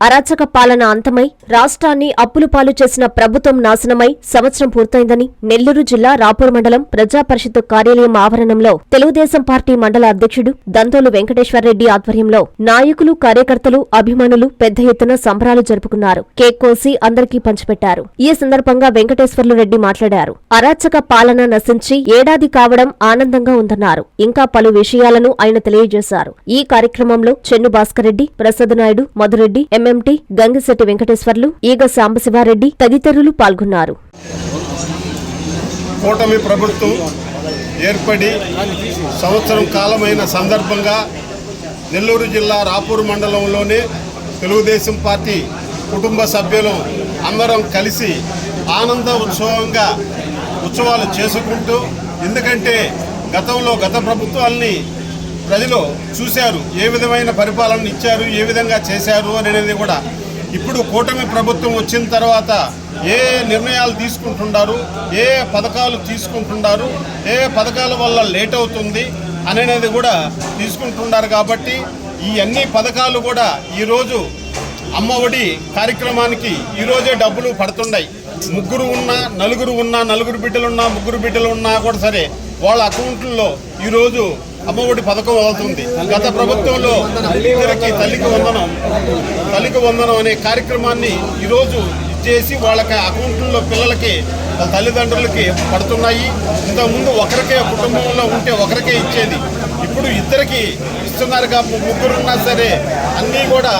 అరాచక పాలన అంతమై రాష్ట్రాన్ని అప్పులు పాలు చేసిన ప్రభుత్వం నాశనమై సంవత్సరం పూర్తయిందని నెల్లూరు జిల్లా రాపూర్ మండలం ప్రజా పరిషత్ కార్యాలయం ఆవరణంలో తెలుగుదేశం పార్టీ మండల అధ్యక్షుడు దంతోలు వెంకటేశ్వరరెడ్డి ఆధ్వర్యంలో నాయకులు కార్యకర్తలు అభిమానులు పెద్ద ఎత్తున సంబరాలు జరుపుకున్నారు. కేక్ కోసి అందరికీ పంచిపెట్టారు. ఈ సందర్భంగా వెంకటేశ్వర్లు రెడ్డి మాట్లాడారు. అరాచక పాలన నశించి ఏడాది కావడం ఆనందంగా ఉందన్నారు. ఇంకా పలు విషయాలను ఆయన తెలియజేశారు. ఈ కార్యక్రమంలో చెన్ను భాస్కర్ రెడ్డి ప్రసాద్ నాయుడు మధురెడ్డి ఎంఎంటి గంగిశెట్టి వెంకటేశ్వర్లు ఈగ సాంబశివారెడ్డి తదితరులు పాల్గొన్నారు. కూటమి ప్రభుత్వం ఏర్పడి సంవత్సరం కాలమైన సందర్భంగా నెల్లూరు జిల్లా రాపూర్ మండలంలోనే తెలుగుదేశం పార్టీ కుటుంబ సభ్యులు అందరం కలిసి ఆనంద ఉత్సవంగా ఉత్సవాలు చేసుకుంటూ ఎందుకంటే గతంలో గత ప్రభుత్వాల్ని గదిలో చూశారు ఏ విధమైన పరిపాలన ఇచ్చారు ఏ విధంగా చేశారు అనేది కూడా. ఇప్పుడు కూటమి ప్రభుత్వం వచ్చిన తర్వాత ఏ నిర్ణయాలు తీసుకుంటున్నారు ఏ పథకాలు తీసుకుంటున్నారు ఏ పథకాల వల్ల లేట్ అవుతుంది అనేది కూడా తీసుకుంటున్నారు కాబట్టి ఈ అన్ని పథకాలు కూడా ఈరోజు అమ్మఒడి కార్యక్రమానికి ఈరోజే డబ్బులు పడుతున్నాయి. ముగ్గురు ఉన్నా నలుగురు ఉన్నా నలుగురు బిడ్డలున్నా ముగ్గురు బిడ్డలు ఉన్నా కూడా సరే వాళ్ళ అకౌంట్లలో ఈరోజు అమ్మఒడి పథకం అవుతుంది. గత ప్రభుత్వంలో ఇద్దరికి తల్లికి వందనం తల్లికి వందనం అనే కార్యక్రమాన్ని ఈరోజు చేసి వాళ్ళకి అకౌంట్లో పిల్లలకి వాళ్ళ తల్లిదండ్రులకి పడుతున్నాయి. ఇంతకుముందు ఒకరికే కుటుంబంలో ఉంటే ఒకరికే ఇచ్చేది. ఇప్పుడు ఇద్దరికి ఇస్తున్నారు కాబట్టి ముగ్గురున్నా సరే అన్నీ కూడా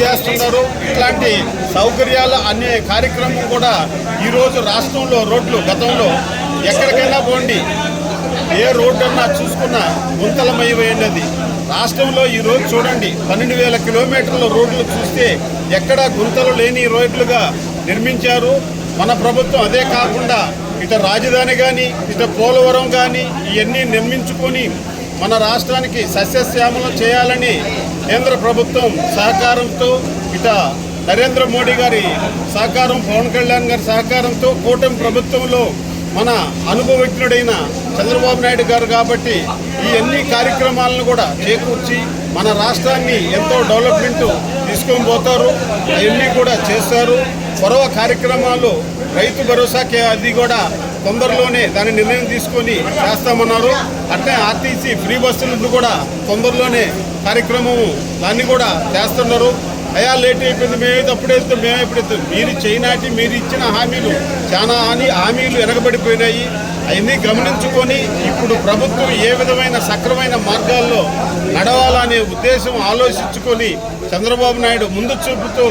చేస్తున్నారు. ఇట్లాంటి సౌకర్యాలు అనే కార్యక్రమం కూడా ఈరోజు రాష్ట్రంలో రోడ్లు గతంలో ఎక్కడికైనా పోండి. ఏ రోడ్డు అన్నా చూసుకున్నా గుంతలమయమైనది రాష్ట్రంలో ఈ రోజు చూడండి పన్నెండు వేల కిలోమీటర్ల రోడ్లు చూస్తే ఎక్కడా గుంతలు లేని రోడ్లుగా నిర్మించారు. మన ప్రభుత్వం అదే కాకుండా ఇటు రాజధాని కానీ ఇటు పోలవరం కానీ ఇవన్నీ నిర్మించుకొని మన రాష్ట్రానికి సస్యశ్యామలం చేయాలని కేంద్ర ప్రభుత్వం సహకారంతో ఇట నరేంద్ర మోడీ గారి సహకారం పవన్ కళ్యాణ్ గారి సహకారంతో కూటమి ప్రభుత్వంలో మన అనుభవజ్ఞుడైన చంద్రబాబు నాయుడు గారు కాబట్టి ఈ అన్ని కార్యక్రమాలను కూడా చేకూర్చి మన రాష్ట్రాన్ని ఎంతో డెవలప్మెంట్ తీసుకొని పోతారు. అవన్నీ కూడా చేస్తారు పొరవ కార్యక్రమాలు రైతు భరోసాకి అది కూడా తొందరలోనే దాని నిర్ణయం తీసుకొని చేస్తామన్నారు. అట్లే ఆర్టీసీ ఫ్రీ బస్సులను కూడా తొందరలోనే కార్యక్రమము దాన్ని కూడా చేస్తున్నారు. అయా లేట్ అయిపోయింది మేము అప్పుడు వెళ్తాం మేము ఇప్పుడు వెళ్తాం. మీరు చేయనాటి మీరు ఇచ్చిన హామీలు చాలా హామీ హామీలు వెనకబడిపోయినాయి అవన్నీ గమనించుకొని ఇప్పుడు ప్రభుత్వం ఏ విధమైన సక్రమైన మార్గాల్లో నడవాలనే ఉద్దేశం ఆలోచించుకొని చంద్రబాబు నాయుడు ముందు చూపుతూ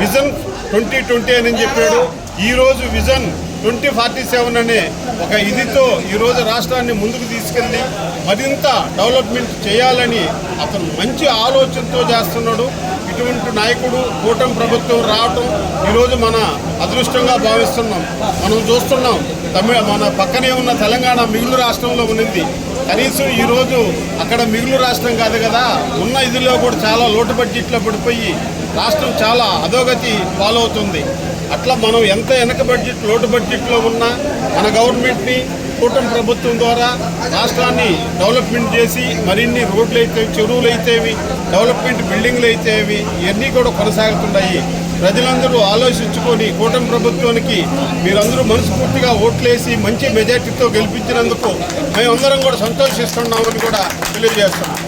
విజన్ ట్వంటీ ట్వంటీ అని చెప్పాడు. ఈరోజు విజన్ ట్వంటీ ఫార్టీ సెవెన్ అనే ఒక ఇదితో ఈరోజు రాష్ట్రాన్ని ముందుకు తీసుకెళ్ళి మరింత డెవలప్మెంట్ చేయాలని అతను మంచి ఆలోచనతో చేస్తున్నాడు. ఇటువంటి నాయకుడు కూటమి ప్రభుత్వం రావటం ఈరోజు మన అదృష్టంగా భావిస్తున్నాం. మనం చూస్తున్నాం. తమిళ మన పక్కనే ఉన్న తెలంగాణ మిగులు రాష్ట్రంలో ఉన్నది. కనీసం ఈరోజు అక్కడ మిగులు రాష్ట్రం కాదు కదా. ఉన్న ఇదిలో కూడా చాలా లోటు బడ్జెట్లో పడిపోయి రాష్ట్రం చాలా అధోగతి ఫాలో అవుతుంది అట్లా మనం ఎంత వెనక బడ్జెట్ లోటు బడ్జెట్లో ఉన్నా మన గవర్నమెంట్ని కూటమి ప్రభుత్వం ద్వారా రాష్ట్రాన్ని డెవలప్మెంట్ చేసి మరిన్ని రోడ్లు అయితే చెరువులు అయితేవి డెవలప్మెంట్ బిల్డింగ్లు అయితేవి ఇవన్నీ కూడా కొనసాగుతున్నాయి. ప్రజలందరూ ఆలోచించుకొని కూటమి ప్రభుత్వానికి మీరందరూ మనస్ఫూర్తిగా ఓట్లేసి మంచి మెజార్టీతో గెలిపించినందుకు మేమందరం కూడా సంతోషిస్తున్నామని కూడా తెలియజేస్తున్నాం.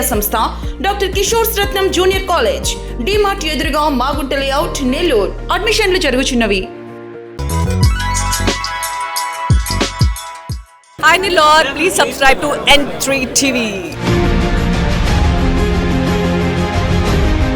సంస్థ doctor Kishore Ratnam junior college DMart ఎదురుగా మాగుంట లేఅవుట్ నెల్లూరు. అడ్మిషన్లు జరుగుచున్నవి. ఐ నీ లార్ please subscribe to N three TV